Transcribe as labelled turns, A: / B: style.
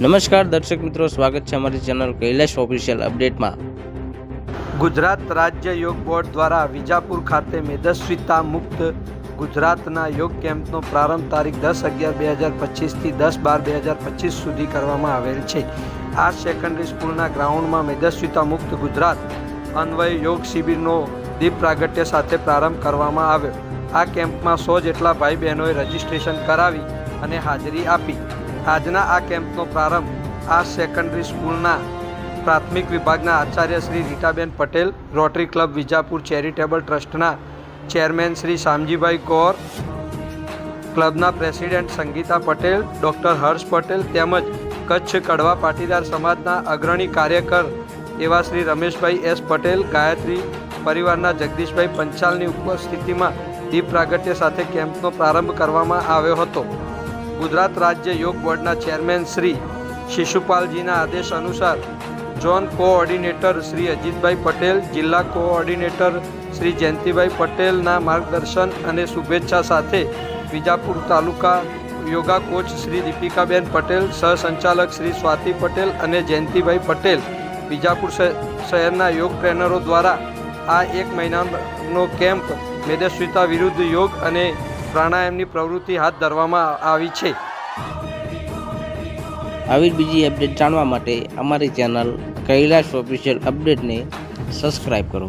A: નમસ્કાર દર્શક મિત્રો, સ્વાગત છે અમારી ચેનલ કૈલાશ ઓફિશિયલ અપડેટમાં
B: ગુજરાત રાજ્ય યોગ બોર્ડ દ્વારા વિજાપુર ખાતે મેદસ્વીતા મુક્ત ગુજરાતના યોગ કેમ્પનો પ્રારંભ તારીખ દસ અગિયાર બે હજાર પચીસથી દસ બાર બે હજાર પચીસ સુધી કરવામાં આવેલ છે. આ સેકન્ડરી સ્કૂલના ગ્રાઉન્ડમાં મેદસ્વીતા મુક્ત ગુજરાત અન્વય યોગ શિબિરનો દીપ પ્રાગટ્ય સાથે પ્રારંભ કરવામાં આવ્યો. આ કેમ્પમાં સો જેટલા ભાઈ બહેનોએ રજીસ્ટ્રેશન કરાવી અને હાજરી આપી. આજના આ કેમ્પનો પ્રારંભ આ સેકન્ડરી સ્કૂલના પ્રાથમિક વિભાગના Acharya Shri Ritaben Patel Rotary Club Vijapur charitable ટ્રસ્ટના ચેરમેન શ્રી શામજીભાઈ કૌર ક્લબના પ્રેસિડેન્ટ સંગીતા પટેલ ડૉક્ટર હર્ષ પટેલ તેમજ કચ્છ કડવા પાટીદાર સમાજના અગ્રણી કાર્યકર એવા શ્રી રમેશભાઈ એસ પટેલ, ગાયત્રી પરિવારના જગદીશભાઈ પંચાલની ઉપસ્થિતિમાં દીપ પ્રાગટ્ય સાથે કેમ્પનો પ્રારંભ કરવામાં આવ્યો હતો. ગુજરાત રાજ્ય યોગ બોર્ડના ચેરમેન શ્રી શિશુપાલજીના આદેશ અનુસાર ઝોન કોઓર્ડિનેટર શ્રી અજીતભાઈ પટેલ, જિલ્લા કોઓર્ડિનેટર શ્રી જયંતિભાઈ પટેલના માર્ગદર્શન અને શુભેચ્છા સાથે વિજાપુર તાલુકા યોગા કોચ શ્રી દીપિકાબેન પટેલ, સહસંચાલક શ્રી સ્વાતિ પટેલ અને જયંતિભાઈ પટેલ વિજાપુર શ- શહેરના યોગ ટ્રેનરો દ્વારા આ એક મહિનાનો કેમ્પ મેદસ્વીતા વિરુદ્ધ યોગ અને પ્રાણાયામની પ્રવૃત્તિ હાથ ધરવામાં આવી છે.
A: આવી બીજી અપડેટ જાણવા માટે અમારી ચેનલ કૈલાશ ઓફિશિયલ અપડેટને સબસ્ક્રાઈબ કરો.